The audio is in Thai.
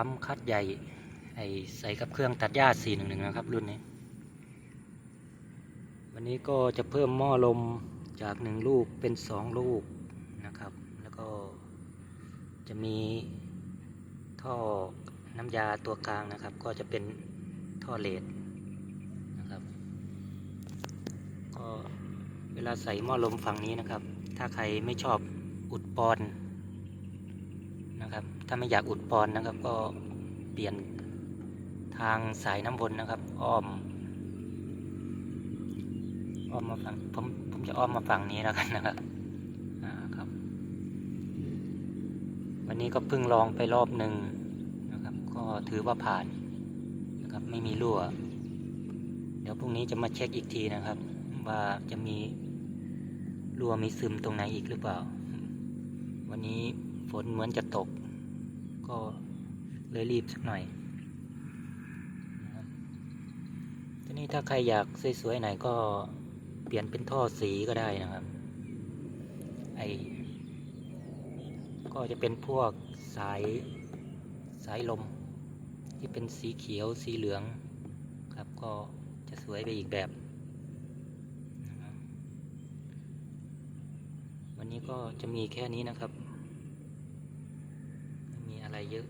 ปั๊มคัดใหญ่ ไอใส่กับเครื่องตัดหญ้า 411 นะครับ รุ่นนี้ วันนี้ก็จะเพิ่มหม้อลมจาก 1 ลูกเป็น 2 ลูกนะครับ แล้วก็จะมีท่อน้ำยาตัวกลางนะครับ ก็จะเป็นท่อเลดนะครับ ก็เวลาใส่หม้อลมฝั่งนี้นะครับ ถ้าใครไม่ชอบอุดปอน นะครับ ถ้าไม่อยากอุดปอนนะครับ ก็เปลี่ยนทางสายน้ำวนนะครับ อ้อม อ้อมมาฝั่งผมผมจะอ้อมมาฝั่งนี้แล้วกันนะครับอ่าครับ วันนี้ก็เพิ่งลองไปรอบหนึ่งนะครับ ก็ถือว่าผ่านนะครับ ไม่มีรั่ว เดี๋ยวพรุ่งนี้จะมาเช็คอีกทีนะครับ ว่าจะมีรั่วมีซึมตรงไหนอีกหรือเปล่า วันนี้ฝนเหมือนจะตก ก็เลยรีบสักหน่อยทีนี้ถ้าใครอยากสวยๆหน่อยก็เปลี่ยนเป็นท่อสีก็ได้นะครับ ไอก็จะเป็นพวกสายสายลม ที่เป็นสีเขียวสีเหลืองครับก็จะสวยไปอีกแบบวั นนี้ก็จะมีแค่นี้นะครับ มีอะไรเยอะ